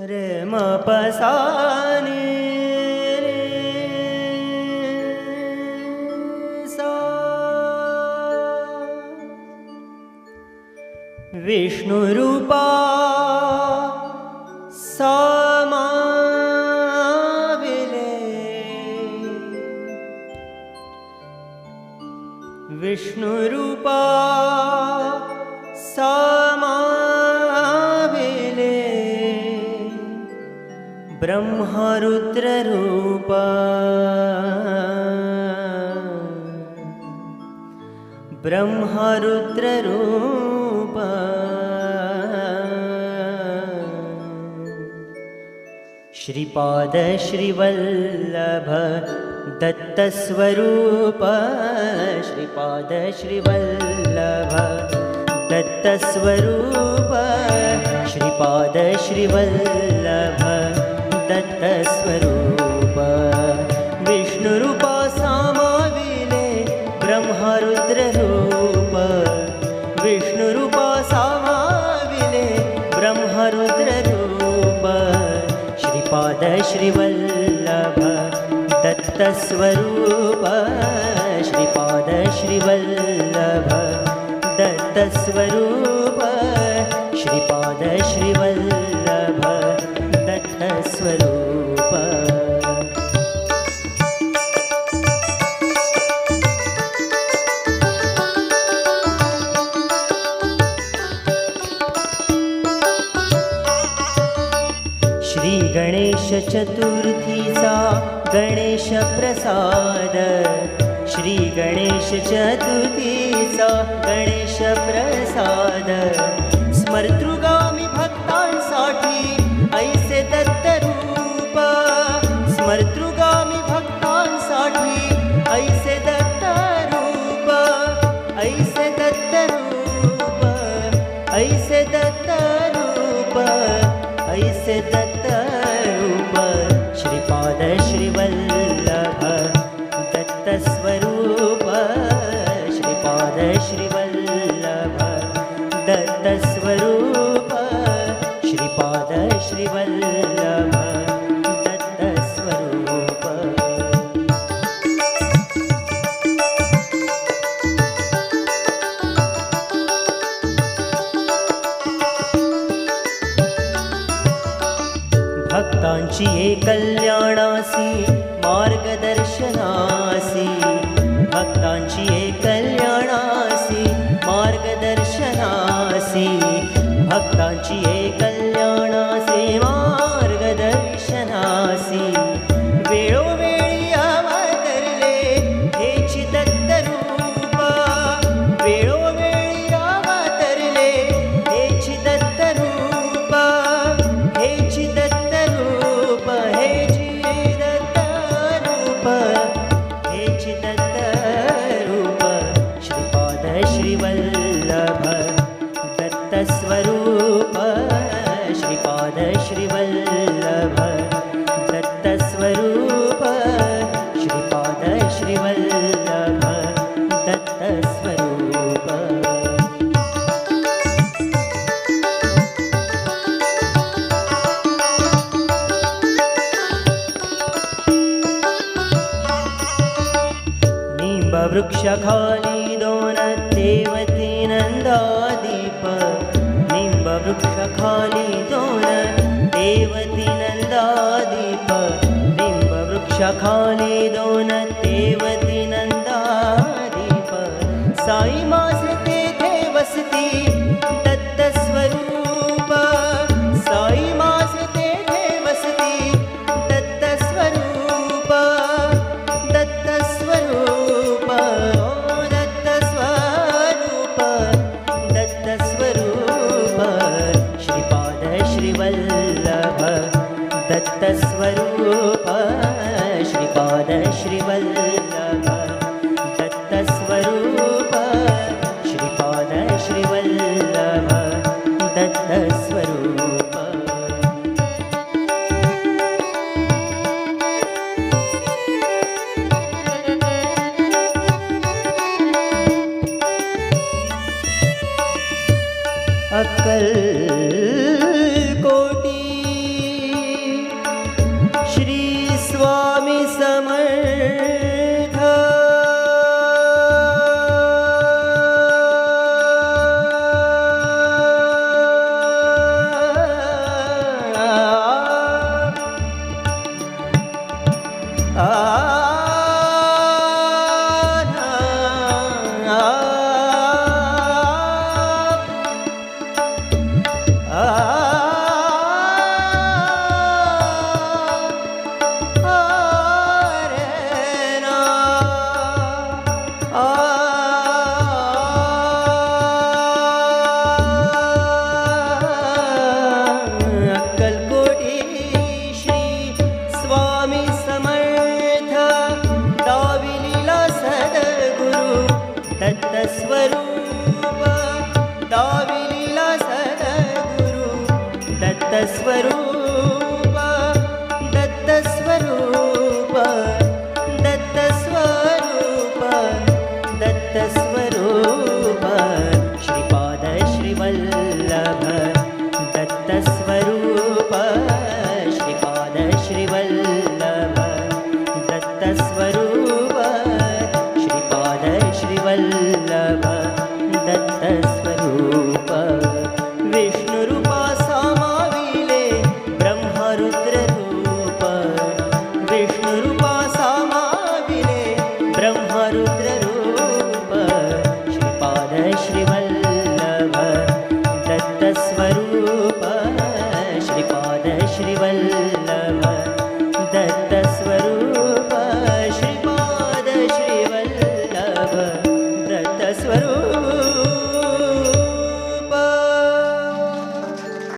रे म प सा नि रे। सा। विष्णुरूपा समाविले। विष्णुरूपा ब्रह्मरुद्ररूपा ब्रह्मरुद्ररूपा श्रीपाद श्रीवल्लभ दत्तस्वरूप। श्रीपाद श्रीवल्लभ दत्तस्वरूप। श्रीपाद श्रीवल्लभ दत्तस्वरूप विष्णुरूपा सामाविले ब्रह्मरुद्ररूप विष्णुरूपा सामाविले ब्रह्मरुद्ररूप श्रीपाद श्रीवल्लभ दत्तस्वरूप श्रीपाद श्रीवल्लभ दत्तस्वरूप श्रीपाद श्रीवल्लभ दत्तस्वरूप श्रीगणेशचतुर्थी सा गणेशप्रसाद। श्रीगणेशचतुर्थी सा गणेशप्रसाद। स्मर्तृगामि भक्तांसाठी ऐसे दत्तरूप। स्मर्तृगामि भक्तांसाठी ऐसे दत्तरूप। ऐसे दत्तरूप ऐसे दत्तरूप ऐसे दत्तरूप पहुँचिए कल्याणासी मार्गदर्शनासी। भक्तांची एक श्रीपाद श्रीवल्लभ दत्तस्वरूप। श्रीपाद श्रीवल्लभ दत्तस्वरूप। निम्बवृक्षखाली निम्बवृक्षखाली दोन देवती नन्दादीप साई मास तेथे वसती. श्रीपाद दत्तस्वरूप सद्गुरु दत्तस्वरूपा दत्तस्वरूपा दत्तस्वरूप दत्तस्वरूपा। श्रीपादश्रीवल्लभ दत्तस्वरूप। श्रीपादश्रीवल्लभ दत्तस्वरूपा। श्रीवल्लभ